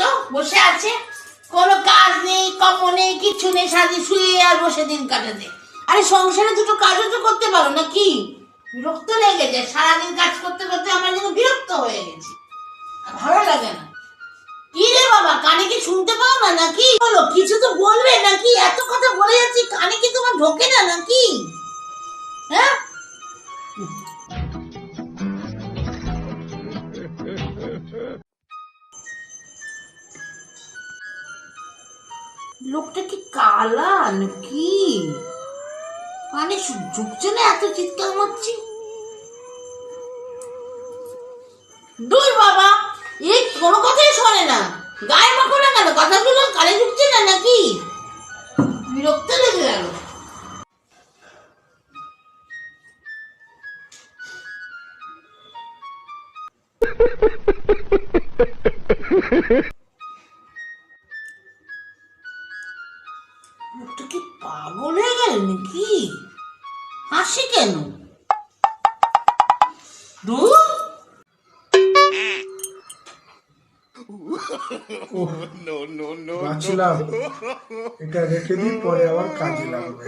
তো বসে আছে। কোনো কাজ নেই কম নেই, কিচ্ছু নেই সাজি শুয়ে আর বসে দিন কাটাতে। আরে সংসারে দুটো কাজও তো করতে পারো না কি? বিরক্ত লেগে যায়। সারাদিন কাজ করতে করতে আমার যেন বিরক্ত হয়ে গেছি। ভালো লাগে না। কি রে বাবা, কানে কি শুনতে পাও না নাকি? বলো, কিছু তো বলবে নাকি? এত কথা বলে যাচ্ছি, কানে কি তোমার ঢোকে না নাকি? হ্যাঁ? লোকটা কি কালা নাকি? শু- ঢুকছে না এত চিৎকার মারছি। দূর বাবা এই কোনো কথাই শোনে না। গায়ে মাখো না কেন? কথাগুলো কানে ঢুকছে না নাকি? বিরক্ত লেগে গেল। লোকটা কি পাগল হয়ে গেল নাকি? হাসি কেন? ভাবছিলাম এটা রেখে দিই পরে আবার কাজে লাগবে।